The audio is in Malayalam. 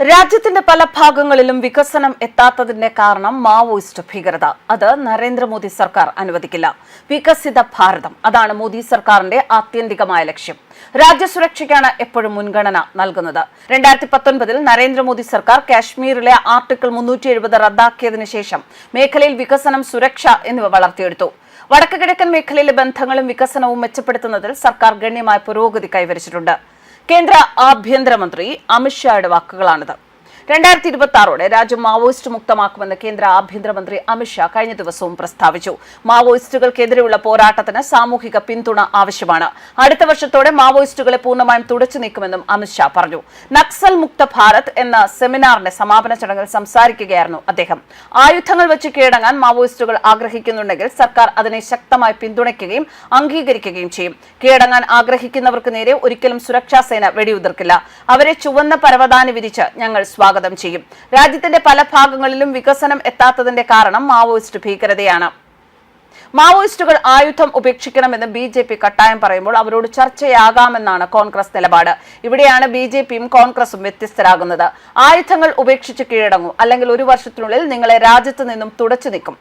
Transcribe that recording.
രാജ്യത്തിന്റെ പല ഭാഗങ്ങളിലും വികസനം എത്താത്തതിന്റെ കാരണം മാവോയിസ്റ്റ് ഭീകരത. അത് നരേന്ദ്രമോദി സർക്കാർ അനുവദിക്കില്ല. വികസിത ഭാരതം. അതാണ് മോദി സർക്കാരിന്റെ ആത്യന്തികമായ ലക്ഷ്യം. രാജ്യസുരക്ഷയ്ക്കാണ് എപ്പോഴും മുൻഗണന നൽകുന്നത്. രണ്ടായിരത്തി പത്തൊൻപതിൽ നരേന്ദ്രമോദി സർക്കാർ കാശ്മീരിലെ ആർട്ടിക്കിൾ മുന്നൂറ്റി എഴുപത് റദ്ദാക്കിയതിനു ശേഷം മേഖലയിൽ വികസനം സുരക്ഷ എന്നിവ വളർത്തിയെടുത്തു. വടക്ക് കിഴക്കൻ മേഖലയിലെ ബന്ധങ്ങളും വികസനവും മെച്ചപ്പെടുത്തുന്നതിൽ സർക്കാർ ഗണ്യമായ പുരോഗതി കൈവരിച്ചിട്ടുണ്ട്. കേന്ദ്ര ആഭ്യന്തരമന്ത്രി അമിത്ഷായുടെ വാക്കുകളാണിത്. രണ്ടായിരത്തി ഇരുപത്തി ആറോടെ രാജ്യം മാവോയിസ്റ്റ് മുക്തമാക്കുമെന്ന് കേന്ദ്ര ആഭ്യന്തരമന്ത്രി അമിത്ഷാ കഴിഞ്ഞ ദിവസവും പ്രസ്താവിച്ചു. മാവോയിസ്റ്റുകൾക്കെതിരെയുള്ള പോരാട്ടത്തിന് സാമൂഹിക പിന്തുണ ആവശ്യമാണ്. അടുത്ത വർഷത്തോടെ മാവോയിസ്റ്റുകളെ പൂർണമായും തുടച്ചു നീക്കുമെന്നും അമിത്ഷാ പറഞ്ഞു. നക്സൽ മുക്ത ഭാരത് എന്ന സെമിനാറിന്റെ സമാപന ചടങ്ങിൽ സംസാരിക്കുകയായിരുന്നു അദ്ദേഹം. ആയുധങ്ങൾ വെച്ച് കീഴടങ്ങാൻ മാവോയിസ്റ്റുകൾ ആഗ്രഹിക്കുന്നുണ്ടെങ്കിൽ സർക്കാർ അതിനെ ശക്തമായി പിന്തുണയ്ക്കുകയും അംഗീകരിക്കുകയും ചെയ്യും. കീഴടങ്ങാൻ ആഗ്രഹിക്കുന്നവർക്ക് നേരെ ഒരിക്കലും സുരക്ഷാ സേന വെടിയുതിർക്കില്ല. അവരെ ചുവന്ന പരവതാനി വിരിച്ച് ഞങ്ങൾ സ്വാഗതം ചെയ്യും. രാജ്യത്തിന്റെ പല ഭാഗങ്ങളിലും വികസനം എത്താത്തതിന്റെ കാരണം മാവോയിസ്റ്റ് ഭീകരതയാണ്. മാവോയിസ്റ്റുകൾ ആയുധം ഉപേക്ഷിക്കണമെന്ന് ബി ജെ പി കട്ടായം പറയുമ്പോൾ അവരോട് ചർച്ചയാകാമെന്നാണ് കോൺഗ്രസ് നിലപാട്. ഇവിടെയാണ് ബി ജെ പിയും കോൺഗ്രസും വ്യത്യസ്തരാകുന്നത്. ആയുധങ്ങൾ ഉപേക്ഷിച്ച് കീഴടങ്ങും. അല്ലെങ്കിൽ ഒരു വർഷത്തിനുള്ളിൽ നിങ്ങളെ രാജ്യത്ത് നിന്നും തുടച്ചു നീക്കും.